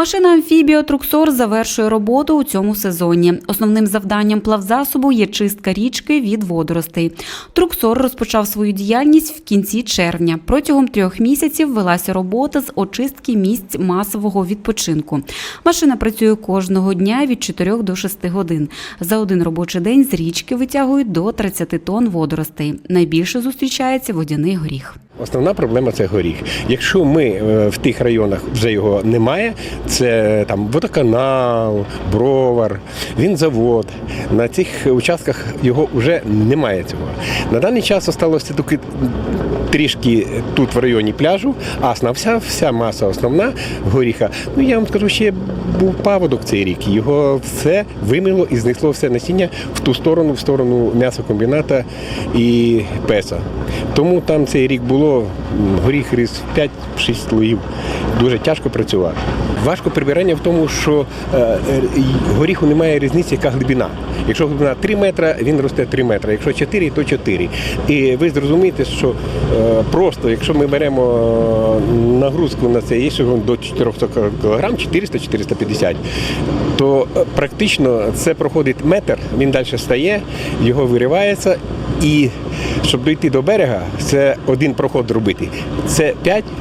Машина амфібіо Труксор завершує роботу у цьому сезоні. Основним завданням плавзасобу є чистка річки від водоростей. Труксор розпочав свою діяльність в кінці червня. Протягом трьох місяців велася робота з очистки місць масового відпочинку. Машина працює кожного дня від 4 до 6 годин. За один робочий день з річки витягують до 30 тонн водоростей. Найбільше зустрічається водяний горіх. Основна проблема це горіх. Якщо ми е, в тих районах вже його немає, це там водоканал, бровар, він завод. На цих участках його вже немає цього. На даний час залишилося тільки трішки тут в районі пляжу, а вся, вся маса основна горіха. Ну я вам скажу, ще був паводок цей рік. Його все вимило і знесло все насіння в ту сторону, в сторону м'ясокомбіната і песа. Тому там цей рік було горіх ріс 5-6 слоїв. Дуже тяжко працювати. Важко прибирання в тому, що е, е, горіху немає різниці, яка глибина. Якщо глибина 3 метри, він росте 3 метри. Якщо 4, то 4. І ви зрозумієте, що е, просто, якщо ми беремо нагрузку на це єшого до 400 кг, 400-450, то практично це проходить метр, він далі стає, його виривається. І щоб дійти до берега, це один проход робити. Це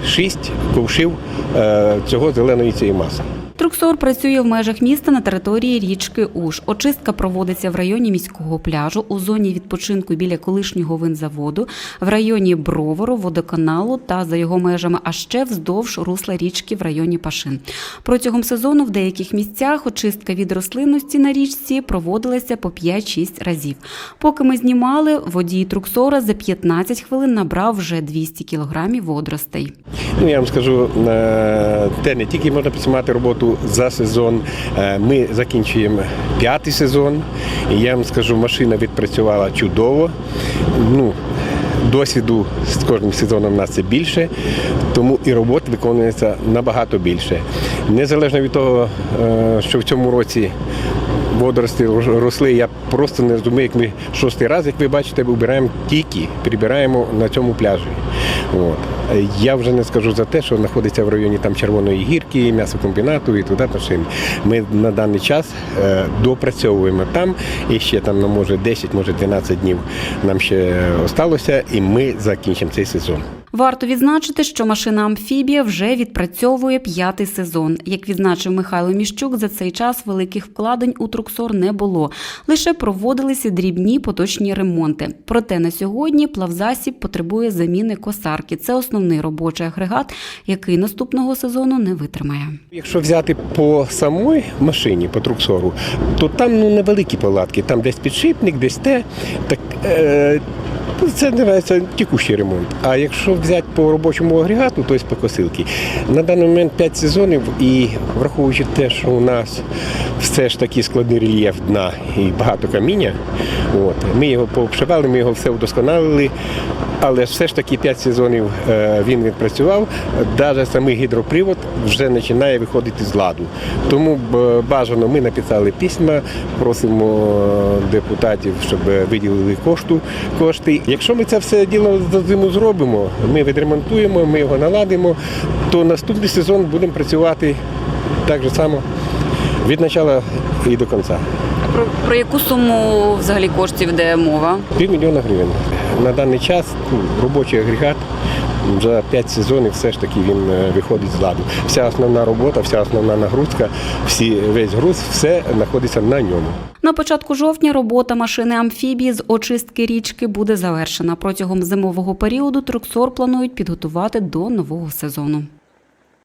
5-6 ковшів е, цього зеленої цієї маси. Труксор працює в межах міста на території річки Уж. Очистка проводиться в районі міського пляжу, у зоні відпочинку біля колишнього винзаводу, в районі Бровару, водоканалу та за його межами, а ще вздовж русла річки в районі Пашин. Протягом сезону в деяких місцях очистка від рослинності на річці проводилася по 5-6 разів. Поки ми знімали, водій Труксора за 15 хвилин набрав вже 200 кілограмів водоростей. Ну, я вам скажу, е, те не тільки можна підсумати роботу за сезон. е, Ми закінчуємо п'ятий сезон. Я вам скажу, машина відпрацювала чудово. Ну, Досвіду з кожним сезоном у нас це більше, тому і роботи виконується набагато більше. Незалежно від того, е, що в цьому році водорості росли, я просто не розумію, як ми шостий раз, як ви бачите, вибираємо тільки, прибираємо на цьому пляжі. От. Е, Я вже не скажу за те, що знаходиться в районі там Червоної гірки, м'ясокомбінату і туди машин. Ми на даний час е, допрацьовуємо там і ще там ну, може 10, може 12 днів нам ще осталося, і ми закінчимо цей сезон. Варто відзначити, що машина амфібія вже відпрацьовує п'ятий сезон. Як відзначив Михайло Міщук, за цей час великих вкладень у Труксор не було. Лише проводилися дрібні поточні ремонти. Проте на сьогодні плавзасіб потребує заміни косарки. Це основний робочий агрегат, який наступного сезону не витримає. Якщо взяти по самій машині, по труксору, то там ну, невеликі палатки, там десь підшипник, десь те. Так, е, це називається текущий ремонт. А якщо взяти по робочому агрегату, тобто по косилки, на даний момент 5 сезонів і враховуючи те, що у нас все ж таки складний рельєф дна і багато каміння, от, ми його пообшивали, ми його все вдосконалили. Але все ж таки 5 сезонів е, він відпрацював. Навіть самий гідропривод вже починає виходити з ладу. Тому бажано ми написали письма, просимо е, депутатів, щоб виділили кошту, кошти. Якщо ми це все діло за зиму зробимо, ми відремонтуємо, ми його наладимо, то наступний сезон будемо працювати так же само від початку і до кінця. Про, про яку суму взагалі коштів йде мова? Півмільйона гривень. На даний час ну, робочий агрегат за 5 сезонів все ж таки він е, виходить з ладу. Вся основна робота, вся основна нагрузка, всі, весь груз, все знаходиться на ньому. На початку жовтня робота машини амфібії з очистки річки буде завершена. Протягом зимового періоду Труксор планують підготувати до нового сезону.